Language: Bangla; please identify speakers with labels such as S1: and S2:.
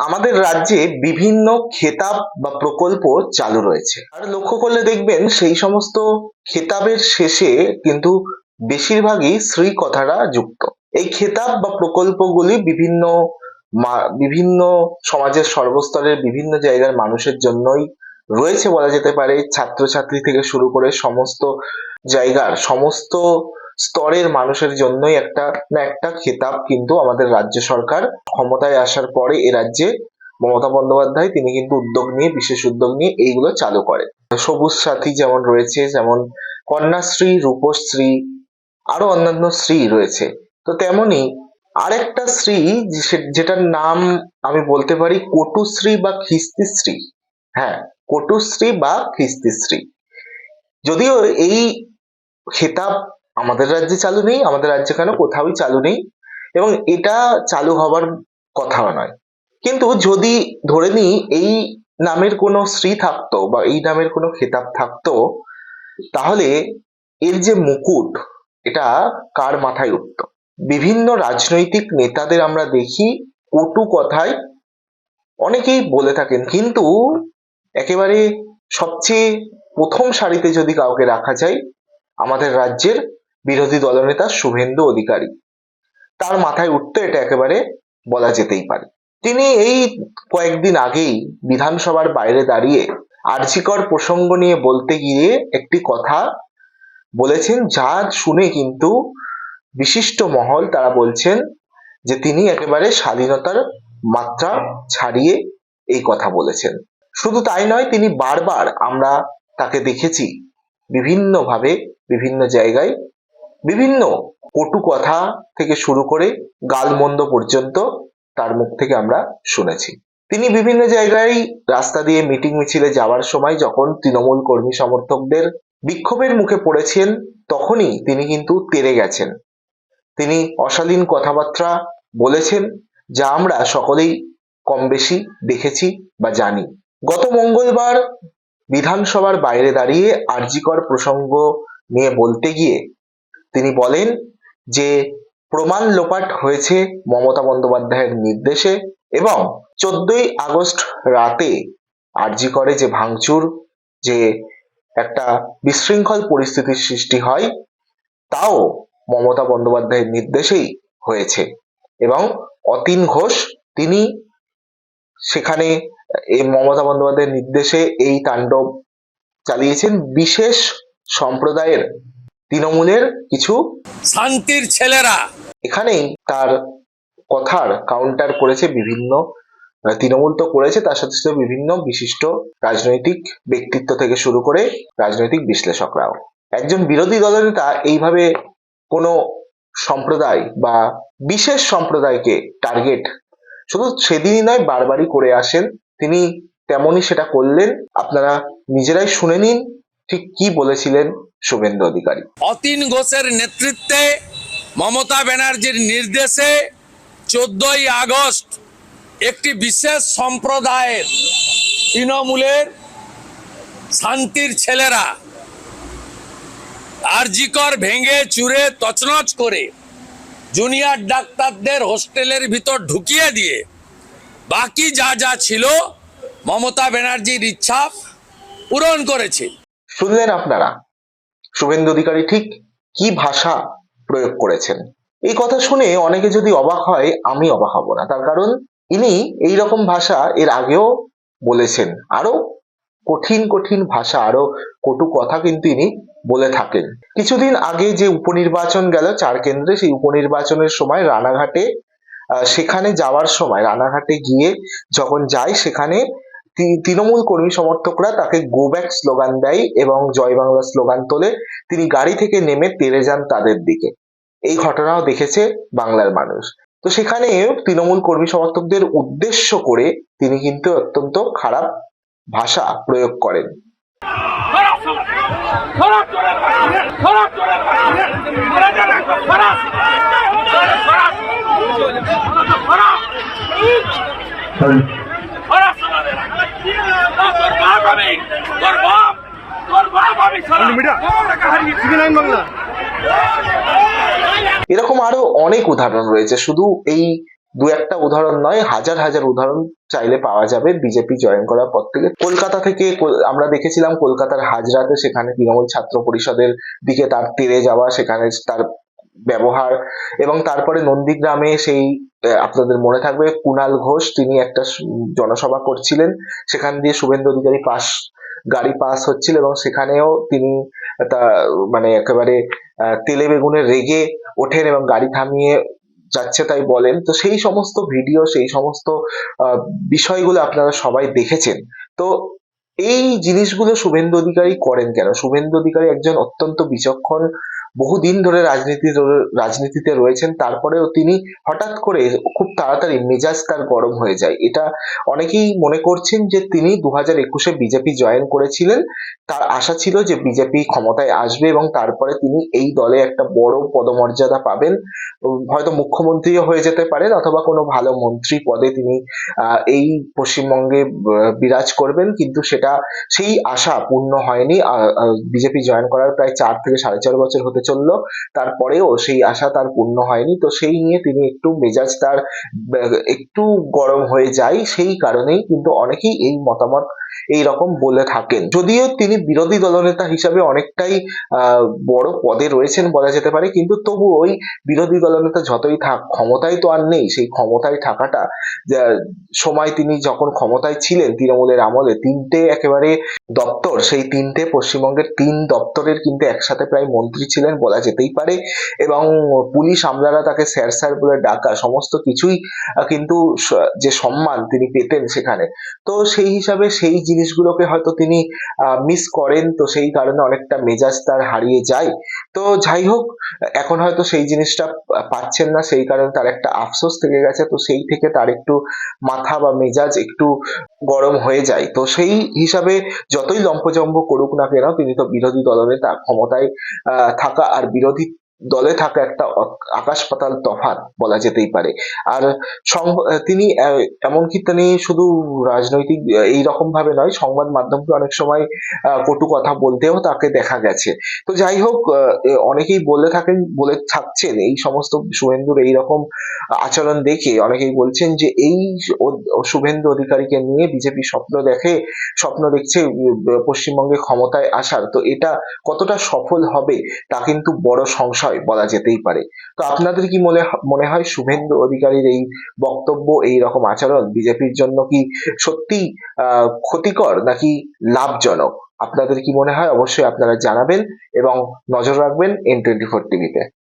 S1: আমাদের রাজ্যে বিভিন্ন খেতাব বা প্রকল্প চালু রয়েছে। আর লক্ষ্য করলে দেখবেন সেই সমস্ত খেতাবের শেষে কিন্তু বেশিরভাগই শ্রী কথাটা যুক্ত। এই খেতাব বা প্রকল্পগুলি বিভিন্ন বিভিন্ন সমাজের সর্বস্তরের বিভিন্ন জায়গার মানুষের জন্যই রয়েছে বলা যেতে পারে। ছাত্রছাত্রী থেকে শুরু করে সমস্ত জায়গার, সমস্ত স্তরের মানুষের জন্যই একটা না একটা খেতাব কিন্তু আমাদের রাজ্য সরকার ক্ষমতায় আসার পরে এ রাজ্যে মমতা বন্দ্যোপাধ্যায় তিনি কিন্তু উদ্যোগ নিয়ে, বিশেষ উদ্যোগ নিয়ে এইগুলো চালু করে সবুজ সাথী যেমন রয়েছে, যেমন কন্যাশ্রী, রূপশ্রী, আরও অন্যান্য শ্রী রয়েছে। তো তেমনি আরেকটা শ্রী যেটার নাম আমি বলতে পারি কটুশ্রী বা খিস্তিশ্রী। হ্যাঁ কটুশ্রী বা খিস্তিশ্রী। যদিও এই খেতাব আমাদের রাজ্যে চালু নেই, আমাদের রাজ্যে কেন কোথাওই চালু নেই? এবং এটা চালু হবার কথাও নয়। কিন্তু যদি ধরে নিই, এই নামের কোনো শ্রী থাকতো বা এই নামের কোনো খেতাব থাকতো, তাহলে এর যে মুকুট, এটা কার মাথায় উঠত? বিভিন্ন রাজনৈতিক নেতাদের আমরা দেখি কটু কথায় অনেকেই বলে থাকেন, কিন্তু একেবারে সবচেয়ে প্রথম সারিতে যদি কাউকে রাখা যায়, আমাদের রাজ্যের বিরোধী দলনেতা শুভেন্দু অধিকারী। তার মাথায় উঠতে এটা একেবারে বলা যেতেই পারে। তিনি এই কয়েকদিন আগেই বিধানসভার বাইরে দাঁড়িয়ে আর্জিকর প্রসঙ্গ নিয়ে বলতে গিয়ে একটি কথা বলেছেন, যা শুনে কিন্তু বিশিষ্ট মহল তারা বলছেন যে তিনি একেবারে স্বাধীনতার মাত্রা ছাড়িয়ে এই কথা বলেছেন। শুধু তাই নয়, তিনি বারবার আমরা তাকে দেখেছি, বিভিন্নভাবে, বিভিন্ন জায়গায় বিভিন্ন কটু কথা থেকে শুরু করে গালমন্দ পর্যন্ত তার মুখ থেকে আমরা শুনেছি। তিনি বিভিন্ন জায়গায় রাস্তা দিয়ে মিটিং মিছিলে যাওয়ার সময় যখন তৃণমূল কর্মী সমর্থকদের বিক্ষোভের মুখে পড়েছেন, তখনই তিনি কিন্তু তেরে গেছেন। তিনি অশালীন কথাবার্তা বলেছেন, যা আমরা সকলেই কম বেশি দেখেছি বা জানি। গত মঙ্গলবার বিধানসভার বাইরে দাঁড়িয়ে আরজিকর প্রসঙ্গ নিয়ে বলতে গিয়ে তিনি বলেন যে, প্রমাণ লোপাট হয়েছে মমতা বন্দ্যোপাধ্যায়ের নির্দেশে এবং চোদ্দই আগস্ট রাতে আরজি করে যে ভাঙচুর, যে একটা বিশৃঙ্খল পরিস্থিতির সৃষ্টি হয়, তাও মমতা বন্দ্যোপাধ্যায়ের নির্দেশেই হয়েছে। এবং অতীন ঘোষ, তিনি সেখানে এই মমতা বন্দ্যোপাধ্যায়ের নির্দেশে এই তাণ্ডব চালিয়েছেন। বিশেষ সম্প্রদায়ের তৃণমূলের কিছু
S2: শান্তির ছেলেরা।
S1: এখানেই তার কথার কাউন্টার করেছে বিভিন্ন তৃণমূল তো করেছে তার সাথে সাথে বিভিন্ন বিশিষ্ট রাজনৈতিক ব্যক্তিত্ব থেকে শুরু করে রাজনৈতিক বিশ্লেষকরাও। একজন বিরোধী দলনেতা এইভাবে কোনো সম্প্রদায় বা বিশেষ সম্প্রদায়কে টার্গেট শুধু সেদিনই নয় বারবারই করে আসেন। তিনি তেমনই সেটা করলেন। আপনারা নিজেরাই শুনে নিন ঠিক কি বলেছিলেন শুভেন্দু অধিকারী।
S2: অতীন ঘোষের নেতৃত্বে মমতা ব্যানার্জির নির্দেশে চোদ্দই আগস্ট একটি বিশেষ সম্প্রদায়ের তৃণমূলের শান্তির ছেলেরা আরজিকর ভেঙে চুরে তছনছ করে জুনিয়র ডাক্তারদের হোস্টেলের ভিতর ঢুকিয়ে দিয়ে বাকি যা যা ছিল মমতা ব্যানার্জির ইচ্ছা পূরণ করেছে।
S1: শুনলেন আপনারা? শুভেন্দু অধিকারী ঠিক কি ভাষা প্রয়োগ করেছেন? এই কথা শুনে অনেকে যদি অবাক হয়, আমি অবাক হব না। তার কারণ, ইনি এই রকম ভাষা এর আগেও বলেছেন। আরও কঠিন কঠিন ভাষা আরও কটু কথা কিন্তু ইনি বলে থাকেন। কিছুদিন আগে যে উপনির্বাচন গেল চার কেন্দ্রে, সেই উপনির্বাচনের সময় রানাঘাটে সেখানে যাওয়ার সময়, রানাঘাটে গিয়ে যখন যায়, সেখানে তৃণমূল কর্মী সমর্থকরা তাকে গো ব্যাক স্লোগান দেয় এবং জয় বাংলা স্লোগান তোলে। তিনি গাড়ি থেকে নেমে তেড়ে যান তাদের দিকে। এই ঘটনাও দেখেছে বাংলার মানুষ। তো সেখানে তৃণমূল কর্মী সমর্থকদের উদ্দেশ্য করে তিনি কিন্তু অত্যন্ত খারাপ ভাষা প্রয়োগ করেন
S3: সমাজ খারাপ চলে খারাপ চলে মারা যাবে খারাপ খারাপ খারাপ খারাপ সমাজে তোর তোর বাপ তোর বাপ আমি সারা টাকা
S1: এরকম আরও অনেক উদাহরণ রয়েছে। শুধু এই দু একটা উদাহরণ নয় হাজার হাজার উদাহরণ চাইলে পাওয়া যাবে বিজেপি জয়েন করার পর থেকে। কলকাতা থেকে আমরা দেখেছিলাম কলকাতার হাজরাতে সেখানে তৃণমূল ছাত্র পরিষদের দিকে তার তেড়ে যাওয়া সেখানে তার ব্যবহার এবং তারপরে নন্দীগ্রামে সেই আপনাদের মনে থাকবে কুণাল ঘোষ, তিনি একটা জনসভা করছিলেন। সেখান দিয়ে শুভেন্দু অধিকারী পাস, গাড়ি পাস হচ্ছিল এবং সেখানেও তিনি তা মানে একেবারে তেলে বেগুনে রেগে ওঠেন এবং গাড়ি থামিয়ে যাচ্ছে তাই বলেন। তো সেই সমস্ত ভিডিও, সেই সমস্ত বিষয়গুলো আপনারা সবাই দেখেছেন। তো এই জিনিসগুলো শুভেন্দু অধিকারী করেন কেন? শুভেন্দু অধিকারী একজন অত্যন্ত বিচক্ষণ বহুদিন ধরে রাজনীতি রাজনীতিতে রয়েছেন, তারপরেও তিনি হঠাৎ করে খুব তাড়াতাড়ি মেজাজ তার গরম হয়ে যায়। এটা অনেকেই মনে করছেন যে তিনি দু হাজার একুশে বিজেপি জয়েন করেছিলেন। তার আশা ছিল যে বিজেপি ক্ষমতায় আসবে এবং তারপরে তিনি এই দলে একটা বড় পদমর্যাদা পাবেন। হয়তো মুখ্যমন্ত্রীও হয়ে যেতে পারেন অথবা কোনো ভালো মন্ত্রী পদে তিনি এই পশ্চিমবঙ্গে বিরাজ করবেন। কিন্তু সেটা, সেই আশা পূর্ণ হয়নি। বিজেপি জয়েন করার প্রায় চার থেকে সাড়ে চার বছর হতে চলল। তারপরেও সেই আশা তার পূর্ণ হয়নি। তো সেই নিয়ে তিনি একটু মেজাজ তার একটু গরম হয়ে যায়। সেই কারণেই কিন্তু অনেকেই এই মতামত এই রকম বলে থাকেন। যদিও তিনি বিরোধী দলনেতা হিসাবে অনেকটাই বড় পদে রয়েছেন বলা যেতে পারে, কিন্তু তবু ওই বিরোধী দলনেতা যতই থাক, ক্ষমতায় তো আর নেই। সেই ক্ষমতায় থাকাটা সময় তিনি যখন ক্ষমতায় ছিলেন তৃণমূলের আমলে, তিনটে একেবারে দপ্তর, সেই তিনটে পশ্চিমবঙ্গের তিন দপ্তরের কিন্তু একসাথে প্রায় মন্ত্রী ছিলেন বলা যেতেই পারে, এবং পুলিশ আমলারা তাকে স্যার স্যার বলে ডাকা, সমস্ত কিছুই কিন্তু যে সম্মান তিনি পেতেন সেখানে। তো সেই হিসাবে সেই জিনিসগুলোকে হয়তো তিনি মিস করেন, তো সেই কারণে অনেকটা মেজাজ তার হারিয়ে যায়। তো যাই হোক, এখন হয়তো সেই জিনিসটা পাচ্ছেন না, সেই কারণে তার একটা আফসোস থেকে গেছে, তো সেই থেকে তার একটু মাথা বা মেজাজ একটু গরম হয়ে যায়। তো সেই হিসাবে যতই লম্পজম্প করুক না কেন, তিনি তো বিরোধী দলনে তার ক্ষমতায় থাকা আর বিরোধী দলে থাকা একটা আকাশ পাতাল তফাৎ বলা যেতেই পারে। আর তিনি এমনকি তিনি শুধু রাজনৈতিক এই রকম ভাবে নয়, সংবাদ মাধ্যমকে অনেক সময় কটু কথা বলতেও তাকে দেখা গেছে। তো যাই হোক অনেকেই বলে থাকেন, বলে থাকছেন, এই সমস্ত শুভেন্দুর এইরকম আচরণ দেখে অনেকেই বলছেন যে, এই শুভেন্দু অধিকারীকে নিয়ে বিজেপি স্বপ্ন দেখে, স্বপ্ন দেখছে পশ্চিমবঙ্গে ক্ষমতায় আসার। তো এটা কতটা সফল হবে, তা কিন্তু বড় সংশয় বলা যেতেই পারে। তো আপনাদের কি মনে মনে হয় শুভেন্দু অধিকারীর এই বক্তব্য, এই রকম আচরণ বিজেপির জন্য কি সত্যি ক্ষতিকর নাকি লাভজনক? আপনাদের কি মনে হয়? অবশ্যই আপনারা জানাবেন এবং নজর রাখবেন এন টোয়েন্টি ফোর টিভিতে